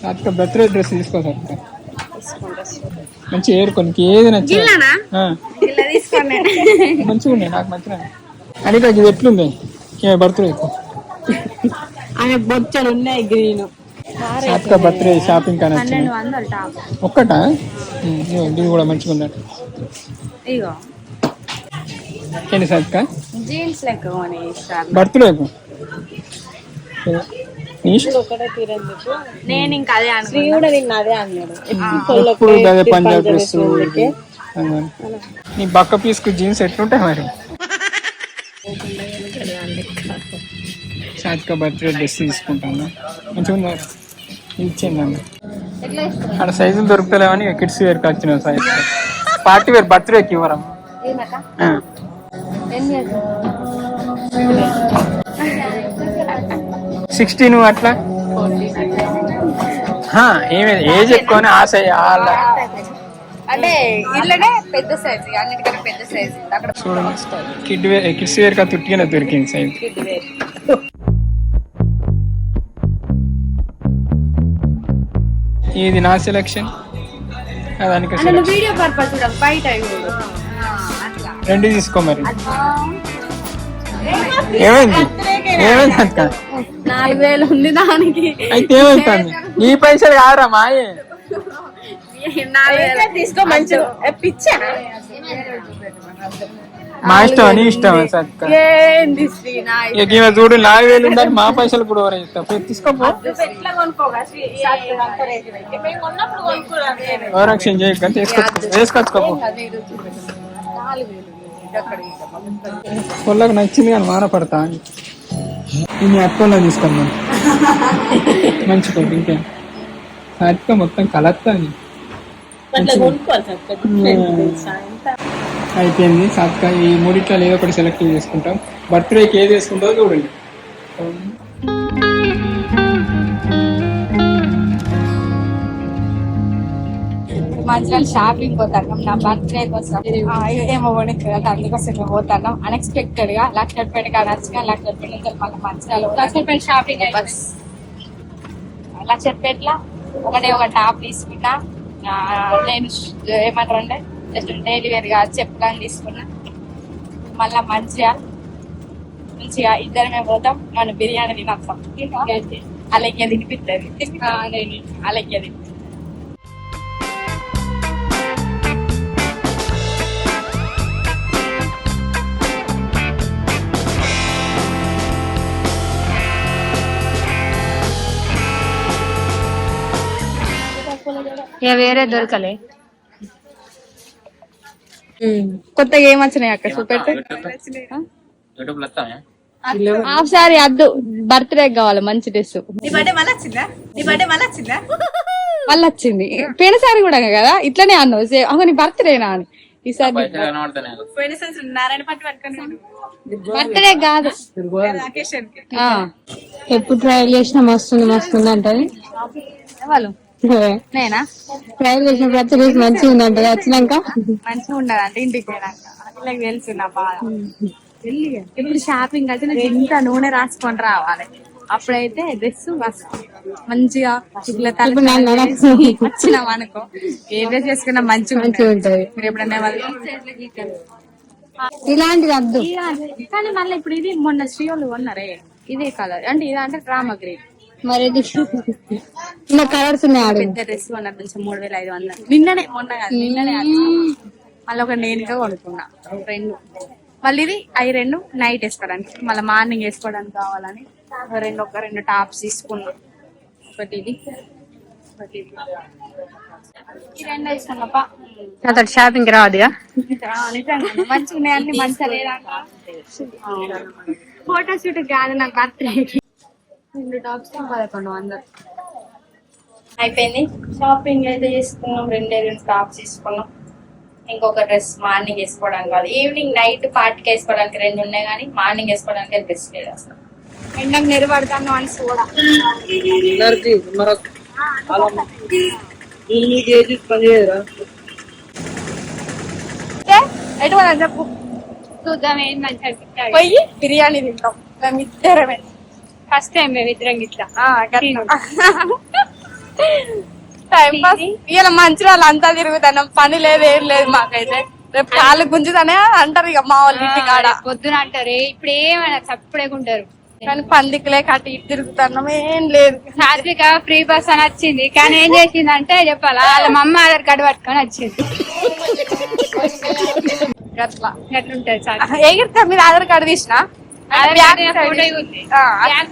సాత్విక birthday dress తీసుకో సాత్విక మంచి ఏరుకోనికి ఏది నచ్చింది మంచిగా ఉన్నాయి నాకు నచ్చిన అనిక ఇది ఎట్లుంది? బర్త్డే ఆయన బొచ్చలు ఉన్నాయి గ్రీన్ సాత్విక బర్త్డే షాపింగ్ కానీ ఒక్కటా? ఇది కూడా మంచిగా ఉన్నట్టు. ఇగో ఏంటి సాత్విక జీన్స్ లెక్క ఇస్తాను నేను ఇంకా అదే శ్రీ అనుకున్నా కూడా నిన్న అదే అన్నాడు. ఎప్పుడు అదే పంజాబ్ డ్రెస్ నీ బక్క పీస్కు జీన్స్ ఎట్లుంటాయి మరి? సాత్విక బర్త్డే డ్రెస్ తీసుకుంటాను. మంచిగా ఉంది ఇచ్చిందండి అక్కడ సైజులు దొరుకుతలేవని కిడ్స్ వేర్కి వచ్చిన సైజ్ పార్టీ వేర్ బర్త్డేకి ఇవ్వరం? సిక్స్టీన్ అట్లా? హా, ఏమి ఏజ్ ఎక్కువని ఆ సైజ్ అంటే ఇళ్ళనే పెద్ద సైజు అన్నిటికన్నా పెద్ద సైజు అక్కడ చూడండి కిడ్ వేర్ కిడ్స్ వేర్ కా తుట్టిగానే దొరికింది సైజ్ ఇది నా సెలెక్షన్ దానికి వీడియో పర్పస్ బయట రెండు తీసుకో మరి. ఏమైంది? ఏమైంది అక్క నాలుగు వేలు ఉంది దానికి. అయితే ఏమైతుంది ఈ పైసలు కాదురా మాయే. నాలుగు వేలు. తీసుకో మంచి పిచ్చా? మా ఇష్టం అని ఇష్టం ఇక ఈమె చూడు నాలుగు వేలు ఉందని మా పైసలు కూడా ఎవరు ఇస్తా తీసుకోపో. ఓవరాక్షన్ చేయక తీసుకొచ్చుకో వేసుకొచ్చుకోపో పొల్లకు నచ్చింది కానీ మాన పడతా అని. ఇది అక్కలో తీసుకున్నాను మంచి కొద్ది ఇంకేం? సాటిక మొత్తం కలత్తా అయిపోయింది సాత్క ఈ మూడిట్లో ఏదో ఒకటి సెలెక్ట్ చేసుకుంటాం. బర్త్డేకి ఏది వేసుకుంటారో చూడండి. మంచిగా షాపింగ్ పోతాను. నా బర్త్డే కోసం ఏమో కొనుక్కోవాలి అందుకోసం ఇట్లా పోతాను. అన్ఎక్స్పెక్టెడ్గా లక్షపేట కాడ నచ్చగా లక్షపేట నుంచి మళ్ళీ మంచిగా లక్షపేట షాపింగ్ లక్షపేటలో ఒకటే ఒక టాప్ తీసుకున్నా. నేను ఏమంటారు అంటే జస్ట్ డైలీ వేర్గా చెప్పులని తీసుకున్నా. మళ్ళా మంచిగా మంచిగా ఇద్దరమే పోతాం. మనం బిర్యానీ తినొస్తాం. అలాగే తినిపిస్తుంది అలాగే తిని ఇక వేరే దొరకలే. కొత్తగా ఏం వచ్చినాయి అక్క చూపెట్టు. హాఫ్ సారీ అద్దు బర్త్డే కావాలి మంచి డ్రెస్. మళ్ళీ వచ్చిందా? పోయిన సారి కూడా కదా ఇట్లనే అన్నావు అవును నీ బర్త్డేనా అని. ఈసారి బర్త్డే కాదు. ఎప్పుడు ట్రయల్ చేసినా మస్తుంది మస్తుంది అంటది. వాళ్ళు నేనా? ట్రయల్ చేసిన ప్రతి రోజు మంచిగా ఉంది అంటది వచ్చినాక? మంచిగా ఉండదు అంటే ఇంటికి పోయినాక. వీళ్ళకి తెలుసు నా బాధ. ఇప్పుడు షాపింగ్ అయితే నాకు ఇంత నూనె రాసుకొని రావాలి. అప్పుడైతే డ్రెస్ మంచిగా. వచ్చినాం అనుకో. ఏ డ్రెస్ చేసుకున్నా మంచిగా మంచిగా ఉంటుంది. మీరు ఎప్పుడన్నా వాళ్ళు ఇలాంటిది వద్దు. కానీ మళ్ళీ ఇప్పుడు ఇది మొన్న శ్రీయోలు కొన్నారే. ఇదే కలర్. అంటే ఇది అంటే డ్రామా గ్రీన్ మరి ఇంకా కలర్స్ ఉన్నాయి పెద్ద డ్రెస్ కొన్నారు కొంచెం మూడు వేల ఐదు వందలు. నిన్ననే మొన్న కాదు నిన్ననే. మళ్ళీ ఒక నేనుగా కొనుక్కున్నా. రెండు. మళ్ళీ ఇది అవి రెండు నైట్ వేసుకోవడానికి. మళ్ళీ మార్నింగ్ వేసుకోవడానికి కావాలని. రెండు ఒక రెండు టాప్స్ తీసుకున్నా. ఒకటి ఇది ఒకటి ఇది. ఈ రెండు వేసుకున్నాపా అతడు షాపింగ్ రాదుగా? మంచిగా అన్ని మంచిగా లేదా ఫోటో షూట్ కాదు నాకు బర్త్డే రెండు టాప్స్ పదకొండు వందలు అయిపోయింది. షాపింగ్ అయితే చేసుకున్నాం. రెండే రెండు టాప్స్ తీసుకున్నాం. ఇంకొక డ్రెస్ మార్నింగ్ వేసుకోవడానికి కాదు. ఈవినింగ్ నైట్ పార్టీకి వేసుకోవడానికి రెండు ఉన్నాయి కానీ మార్నింగ్ వేసుకోవడానికి డ్రెస్ లేదు అసలు. ఎండకు నిలబడతాను అని కూడా ఎటు పోదాం చెప్పు. చూద్దాం ఏం మంచి అనిపిస్తాయి పోయి బిర్యానీ తింటాం. మేము ఇద్దరమే ఫస్ట్ టైం మేము ఇద్దరం ఇట్లా. టైం పాస్ ఇలా మంచి వాళ్ళు అంతా తిరుగుతాను. పని లేదు ఏం లేదు మాకైతే. రేపు కాళ్ళు గుంజుతానే అంటారు ఇక మా వాళ్ళు ఇంటి కాడ. పొద్దున అంటారు. "ఏ, ఇప్పుడు ఏమైనా చప్పుడేకుంటారు కానీ పందికిలే కట్టి ఇటు తిరుగుతున్నాం ఏం లేదు. సాత్విక ఫ్రీ బస్ అని వచ్చింది. కానీ ఏం చేసింది అంటే చెప్పాలా వాళ్ళ మమ్మ ఆధార్ కార్డు పట్టుకొని వచ్చింది. అట్లా ఎట్లుంటది ఎగిరితే మీరు ఆధార్ కార్డు తీసిన? బ్యాక్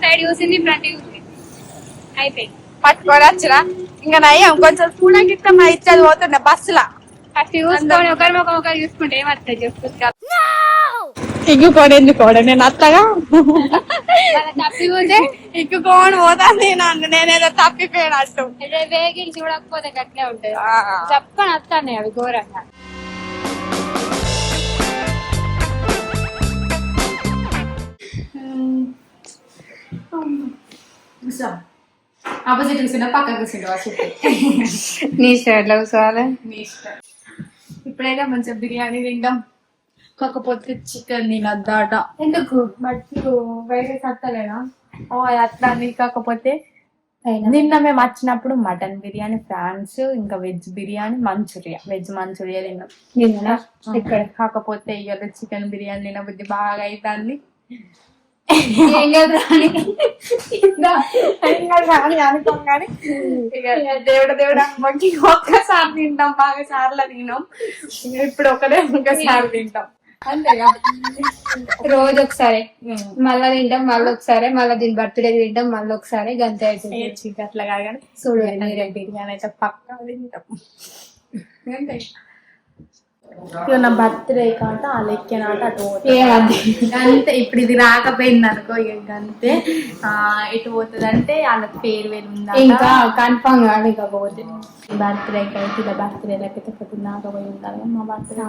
సైడ్ చూసింది ఫ్రంట్ చూసింది. అయిపోయింది. పట్టుకొని వచ్చిన ఇంకా నయ్యం కొంచెం చూడడానికి ఇట్లా మా ఇచ్చేది పోతుండే బస్సులా ఫస్ట్ చూసుకొని ఒకరి ముఖం ఒకరు చూసుకుంటే ఏమవుతుంది చెప్పు. ఇగ్గుకోడు ఎందుకోడు నేను అత్తగా? తప్పిపోతే ఇగ్గుకోని పోతాను నేను నేనేదో తప్పిపోయినట్టు వేగిలు చూడకపోతే గట్లే ఉంటది. చెప్పని వస్తాను అవి ఘోరంగా. ఆపోజిట్ కూర్చున్నా పక్కన కూర్చుంటా నీ కూర్చోవాలి? ఇప్పుడైతే మంచిగా బిర్యానీ తింటాం కాకపోతే చికెన్ తినద్దాట. ఎందుకు? బట్లు వేరే సత్తలేదా? ఓ అది అట్లా అని కాకపోతే నిన్న మేము వచ్చినప్పుడు మటన్ బిర్యానీ ఫ్రాన్స్ ఇంకా veg biryani manchurian. Veg manchurian తిన్నాం. నిన్న? ఇక్కడ కాకపోతే ఇవాళ చికెన్ బిర్యానీ తినబుద్ధి బాగా అవుతుంది ఏం కాదు రాని. దేవుడ దేవుడ అమ్మకి ఒక్కసారి తింటాం బాగా సార్లు తిన్నాం ఇప్పుడు ఒకటే ఒకసారి తింటాం. అంతేగా? రోజు ఒకసారి మళ్ళా తింటాం మళ్ళీ ఒకసారి. మళ్ళీ దీని బర్త్డే తింటాం మళ్ళీ ఒకసారి. గంతే అవుతుంది అట్లా కాదు కానీ చూడు మీరే. బిర్యానీ అయితే పక్కా తింటాం. అంతే. ఇక నా బర్త్డే కాట ఆ లెక్కనాట అటు పోతుంది. అంతే ఇప్పుడు ఇది రాకపోయింది అనుకో ఇక అంతే ఎటు పోతుంది అంటే వాళ్ళకి పేరు వేరు ఉందా ఇంకా కన్ఫామ్ కాదు కాకపోతే బర్త్డేకి అయితే ఇలా బర్త్డే లేకపోతే పొద్దున్న దాకా పోయి ఉండాలి. మా బర్త్డే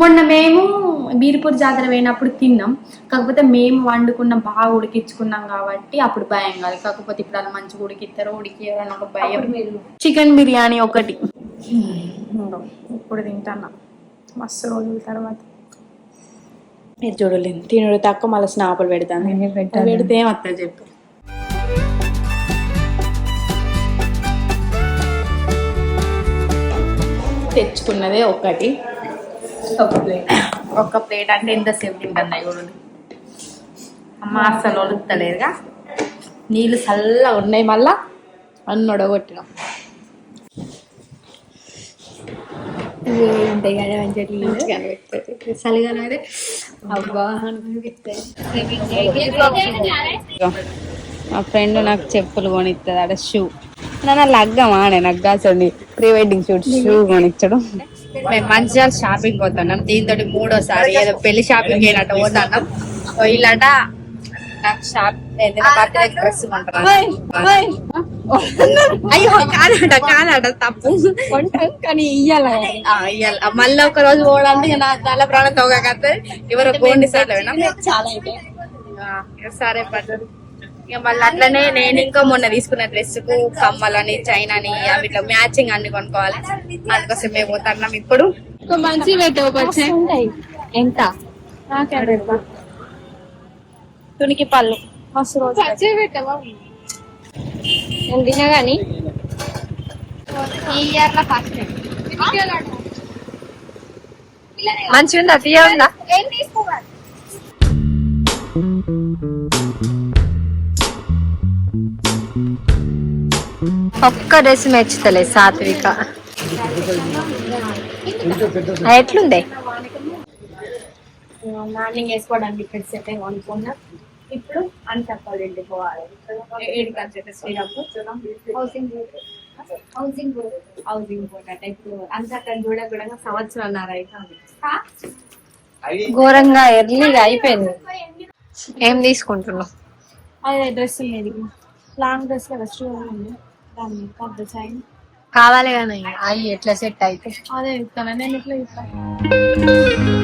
మొన్న మేము బీర్పూర్ జాతర పోయినప్పుడు తిన్నాం. కాకపోతే మేము వండుకున్న బాగా ఉడికించుకున్నాం కాబట్టి అప్పుడు భయం కాదు. కాకపోతే ఇప్పుడు అలా మంచిగా ఉడికిస్తారో అని ఒక భయం. చికెన్ బిర్యానీ ఒకటి. ఇప్పుడు తింటాను మస్తు రోజుల తర్వాత. మీరు చూడలేదు. తినడు తక్కువ మళ్ళీ స్నాపులు పెడతాను. పెడితే ఏమత్తా చెప్పు. తెచ్చుకున్నదే ఒకటి. ఒక ప్లేట్. ఒక ప్లేట్ అంటే ఎంతసేపు తింటుంది కూడా అమ్మ అస్సలు వలుస్తలేదుగా నీళ్ళు చల్లగా ఉన్నాయి మళ్ళా అన్ని ఉంటాయి కదా మంచిగా చలిగానే అయితే అబ్బా మా ఫ్రెండ్ నాకు చెప్పులు కొనిస్తుంది ఆడ షూ. నా లగ్గమా నేను నగ్గాల్సింది ప్రీ వెడ్డింగ్ షూట్ షూ కొనిచ్చడం. మేము మంచిగా షాపింగ్ పోతున్నాం. దీంతో మూడోసారి ఏదో పెళ్ళి షాపింగ్ అయినట్టు పోతున్నాం. ఇలాట నాకు షాప్ ఏదైనా బర్త్డే డ్రెస్ కొంటారా అయ్యో కాదట కాదట తప్పు. కొంటాం కానీ ఇయ్యాల? ఆ, ఇయ్యాల. మళ్ళీ ఒక రోజు పోవడానికి నా తల ప్రాణం తోగకత్తే ఎవరో గోండి సార్లు చాలా అయితే. సరే పడ్డది ఇక మళ్ళీ అట్లనే నేను ఇంకా మొన్న తీసుకున్న డ్రెస్కు కమ్మలని చైనాని అవి ఇట్లా మ్యాచింగ్ అన్ని కొనుక్కోవాలి. అందుకోసం మేము పోతున్నాం ఇప్పుడు. మంచి ఎంత? తునికి పళ్ళు. మస్తు రోజు నేను తినా ఈ మంచిగా ఉందా తీయ ఉందా? ఏం తీసుకోవాలి? ఒక్క డ్రెస్ మెచ్చుతలే సాత్విక. ఎట్లుంది మార్నింగ్ వేసుకోవడానికి డ్రెస్ అయితే కొనుక్కున్నా. ఇప్పుడు అంతప్పలు వెళ్ళిపోవాలి ఏడు హౌసింగ్ హౌసింగ్ హౌసింగ్ బోర్డ్ అంటే ఇప్పుడు అంతక్కడ చూడకుండా సంవత్సరం అయితే ఘోరంగా ఎర్లీగా అయిపోయింది. ఏం తీసుకుంటున్నావు? అదే డ్రెస్ మీద. లాంగ్ డ్రెస్ కదా ఉంది. దాన్ని పెద్ద చైన్ కావాలి కానీ అవి ఎట్లా సెట్ అయితే? అదే ఇస్తాను నేను ఇట్లా ఇస్తాను.